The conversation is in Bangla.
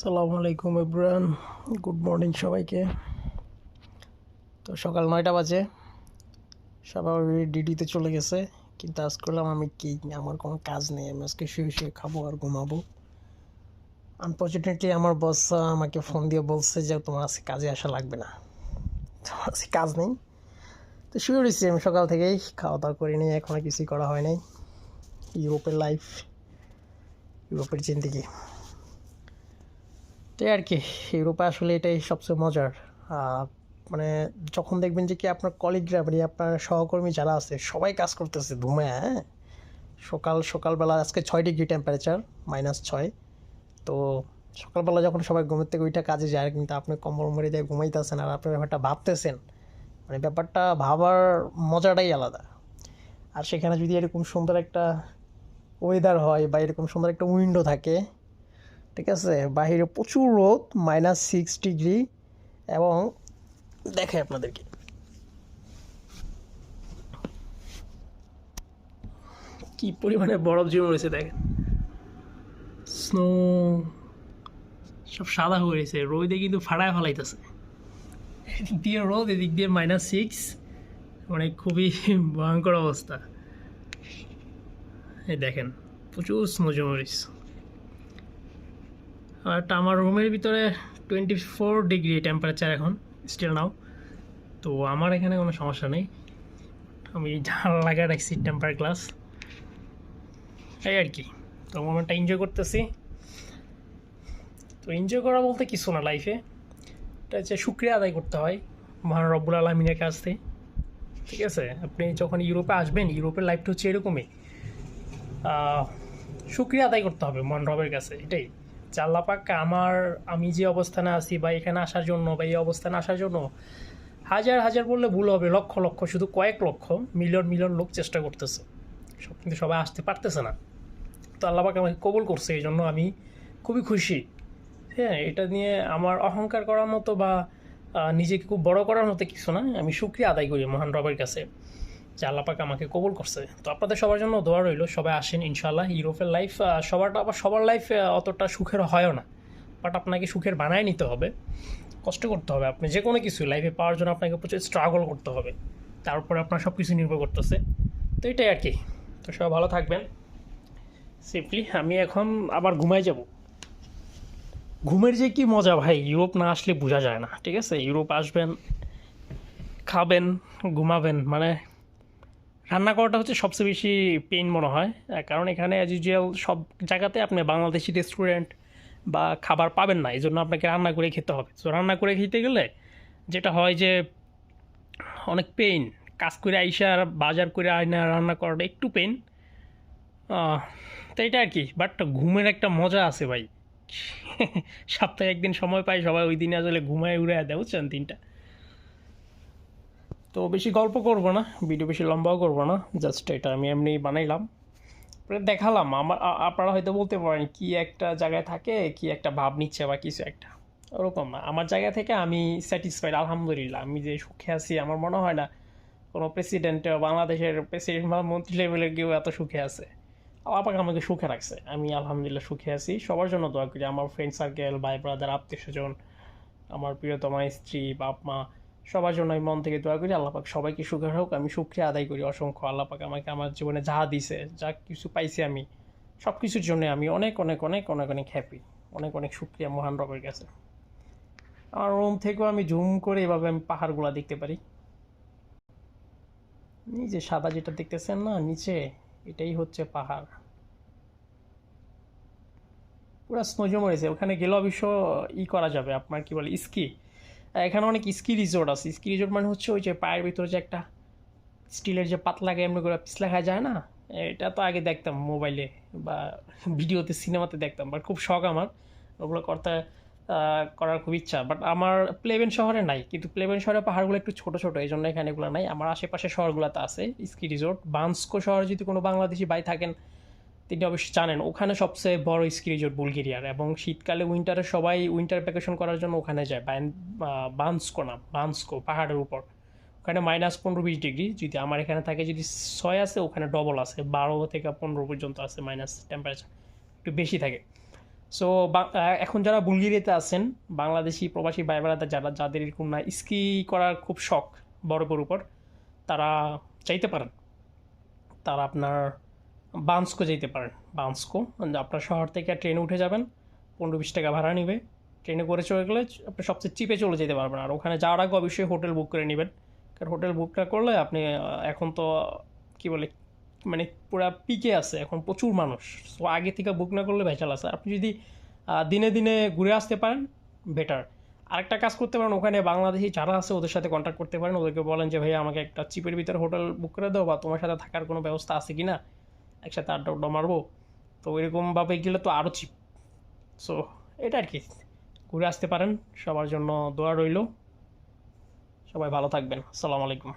সালামু আলাইকুম ইব্রান গুড মর্নিং সবাইকে। তো সকাল নয়টা বাজে। সবাই ডিউটিতে চলে গেছে, কিন্তু আজ করলাম আমি কি আমার কোনো কাজ নেই, আমি আজকে শুয়ে শুয়ে খাব আর ঘুমাবো। আনফর্চুনেটলি আমার বস আমাকে ফোন দিয়ে বলছে যে, তোমার আজকে কাজে আসা লাগবে না। তোমার আজকে কাজ নেই। তো শুয়ে রয়েছি আমি সকাল থেকেই। খাওয়া দাওয়া করিনি এখনও কিছুই করা হয় নাই। ইউরোপের লাইফ ইউরোপের জিন্দিগি। এটাই আর কি ইউরোপে আসলে এটাই সবচেয়ে মজার। মানে যখন দেখবেন যে কি আপনার কলিগরা মানে আপনার সহকর্মী যারা আছে, সবাই কাজ করতেছে ধুমে হ্যাঁ? সকাল, সকালবেলা, আজকে ছয় ডিগ্রি টেম্পারেচার মাইনাস ছয়। তো সকালবেলা যখন সবাই ঘুমের থেকে ওইটা কাজে যায়, কিন্তু আপনি কম্বল মরে দিয়ে ঘুমাইতেছেন আর আপনি ব্যাপারটা ভাবতেছেন মানে ব্যাপারটা ভাবার মজাটাই আলাদা। আর সেখানে যদি এরকম সুন্দর একটা ওয়েদার হয় বা এরকম সুন্দর একটা উইন্ডো থাকে ঠিক আছে? বাহিরে প্রচুর রোদ মাইনাস সিক্স ডিগ্রি এবং দেখে আপনাদেরকে। কি পরিমাণে বরফ জমে রয়েছে দেখেন। স্নো সব সাদা হয়ে গেছে রোদে কিন্তু ফাড়ায় ফেলাইতেছে। এদিক দিয়ে রোদ, এদিক দিয়ে মাইনাস সিক্স মানে খুবই ভয়ঙ্কর অবস্থা। এই দেখেন, প্রচুর স্নো জমে রয়েছে। আর আমার রুমের ভিতরে টোয়েন্টি ফোর ডিগ্রি টেম্পারেচার এখন স্টিল নাও তো আমার এখানে কোনো সমস্যা নেই। আমি ঝাল লাগা রাখছি টেম্পার গ্লাস এই আর কি। তো মোমেন্টটা এনজয় করতেছি। তো এনজয় করা বলতে কিছু না লাইফে এটা হচ্ছে শুক্রিয়া আদায় করতে হয় মহান রব্বুল আলমিনের কাছ থেকে। ঠিক আছে? আপনি যখন ইউরোপে আসবেন, ইউরোপের লাইফটা হচ্ছে এরকমই। শুক্রিয়া আদায় করতে হবে মহান রবের কাছে, এটাই। আল্লাহ আমার, আমি যে অবস্থানে আছি বা এখানে আসার জন্য বা এই অবস্থানে আসার জন্য, হাজার হাজার বললে ভুল হবে, লক্ষ লক্ষ, শুধু কয়েক লক্ষ, মিলিয়ন মিলিয়ন লোক চেষ্টা করতেছে। সব কিন্তু সবাই আসতে পারতেছে না। তো আল্লাহ পাক আমাকে কবুল করছে, এই জন্য আমি খুবই খুশি। হ্যাঁ এটা নিয়ে আমার অহংকার করার মতো বা নিজেকে খুব বড় করার মতো কিছু না, আমি শুক্রিয়া আদায় করি মহান রবের কাছে। যে আল্লাহ পাক আমাকে কবুল করছে। তো আপনাদের সবার জন্য দোয়া রইল, সবাই আসেন ইনশাল্লাহ ইউরোপের লাইফ সবার আবার সবার লাইফ অতটা সুখের হয়ও না। বাট আপনাকে সুখের বানায় নিতে হবে, কষ্ট করতে হবে। আপনি যে কোনো কিছু লাইফে পাওয়ার জন্য আপনাকে প্রচুর স্ট্রাগল করতে হবে। তারপরে আপনার সব কিছু নির্ভর করতেছে। তো এটাই আর কি। তো সবাই ভালো থাকবেন। সিম্পলি আমি এখন আবার ঘুমাই যাব। ঘুমের যে কি মজা ভাই, ইউরোপ না আসলে বোঝা যায় না, ঠিক আছে? ইউরোপ আসবেন, খাবেন, ঘুমাবেন মানে রান্না করাটা হচ্ছে সবচেয়ে বেশি পেইন মনে হয় কারণ এখানে অ্যাজ ইউজুয়াল সব জায়গাতে আপনি বাংলাদেশি রেস্টুরেন্ট বা খাবার পাবেন না এই জন্য আপনাকে রান্না করে খেতে হবে। তো রান্না করে খেতে গেলে যেটা হয় যে অনেক পেইন কাজ করে আইসা বাজার করে আয়না রান্না করাটা একটু পেইন তো এটা আর কি বাট ঘুমের একটা মজা আছে ভাই। সপ্তাহে একদিন সময় পাই, সবাই ওই দিনে আসলে ঘুমায় উড়ে দেয়, বুঝছেন, তিনটা। তো বেশি গল্প করব না ভিডিও বেশি লম্বাও করব না জাস্ট এটা আমি এমনি বানাইলাম। দেখালাম, আমার আপনারা হয়তো বলতে পারেন, কি একটা জায়গায় থাকে, কি একটা ভাব নিচ্ছে বা কিছু একটা। ওরকম না, আমার জায়গা থেকে আমি স্যাটিসফাইড আলহামদুলিল্লাহ। আমি যে সুখে আছি, আমার মনে হয় না কোনো প্রেসিডেন্ট বাংলাদেশের প্রেসিডেন্ট বা মন্ত্রী লেভেলের কেউ এত সুখে আছে। আপাকে আমাকে সুখে রাখছে। আমি আলহামদুলিল্লাহ সুখে আছি। সবার জন্য দোয়া করি, আমার ফ্রেন্ড সার্কেল ভাই ব্রাদার আত্মীয় স্বজন আমার প্রিয়তমা, স্ত্রী বাপ মা সবার জন্য আমি মন থেকে দোয়া করি, আল্লাহ পাক সবাইকে সুখের হোক, আমি সুক্রিয়া আদায় করি। অসংখ্য আল্লাপাক আমাকে আমার জীবনে যা দিছে, যা কিছু পাইছি আমি সব কিছুর জন্য আমি অনেক অনেক অনেক অনেক অনেক হ্যাপি অনেক অনেক সুক্রিয়া মহান রবের কাছে। আমার রুম থেকেও আমি জুম করে এভাবে আমি পাহাড়গুলো দেখতে পারি। যে সাদা যেটা দেখতেছেন না, নিচে, এটাই হচ্ছে পাহাড়। পুরো স্নো জমে রয়েছে ওখানে গেলে অবশ্য ই করা যাবে, আপনার কি বলে, স্কি। এখানে অনেক স্কি রিসোর্ট আছে। স্কি রিসোর্ট মানে হচ্ছে ওই যে পায়ের ভিতরে যে একটা স্টিলের যে পাতলা এমনি করে পিছলা খাওয়া যায় না? এটা তো আগে দেখতাম মোবাইলে বা ভিডিওতে সিনেমাতে দেখতাম। বাট খুব শখ আমার। ওগুলো করতে করার খুব ইচ্ছা। বাট আমার প্লেবেন শহরে নাই। কিন্তু প্লেবেন শহরে পাহাড়গুলো একটু ছোট ছোট। এই জন্য এখানে এগুলো নাই। আমার আশেপাশে শহরগুলোতে আছে স্কি রিসোর্ট বান্সকো শহরে যদি কোনো বাংলাদেশি ভাই থাকেন তিনি অবশ্যই জানেন, ওখানে সবচেয়ে বড় স্কি রিসোর্ট বুলগেরিয়ার এবং শীতকালে উইন্টারে সবাই উইন্টার ভ্যাকেশন করার জন্য ওখানে যায় বান্সকো নাম বান্সকো, পাহাড়ের উপর। ওখানে মাইনাস পনেরো বিশ ডিগ্রি, যদি আমার এখানে থাকে যদি ছয় আছে, ওখানে ডবল আছে, বারো থেকে পনেরো পর্যন্ত আছে মাইনাস টেম্পারেচার একটু বেশি থাকে। সো এখন যারা বুলগেরিয়াতে আছেন, বাংলাদেশি প্রবাসী বোনেরা যারা, যাদের এরকম না, স্কি করার খুব শখ, বরফের উপর, তারা চাইতে পারেন। তারা আপনার বান্সকো যেতে পারেন। বান্সকো আপনার শহর থেকে ট্রেনে উঠে যাবেন, পনেরো বিশ টাকা ভাড়া নেবে। ট্রেনে করে চলে গেলে আপনি সবচেয়ে চিপে চলে যেতে পারবেন। আর ওখানে যাওয়ার আগে অবশ্যই হোটেল বুক করে নেবেন। কারণ হোটেল বুক না করলে আপনি এখন তো, কি বলে মানে পুরা পিকে আছে, এখন প্রচুর মানুষ। তো আগে থেকে বুক না করলে ভেজাল আছে। আপনি যদি দিনে দিনে ঘুরে আসতে পারেন বেটার আরেকটা কাজ করতে পারেন, ওখানে বাংলাদেশি যারা আছে, ওদের সাথে কন্ট্যাক্ট করতে পারেন। ওদেরকে বলেন যে ভাই আমাকে একটা চিপের ভিতরে হোটেল বুক করে দাও বা তোমার সাথে থাকার কোনো ব্যবস্থা আছে কি না একসাথে আড্ডা উড্ডা মারবো। তো এরকমভাবে গেলে তো আরও চিপ সো এটা আর কি। ঘুরে আসতে পারেন, সবার জন্য দোয়া রইল। সবাই ভালো থাকবেন। আসসালামু আলাইকুম।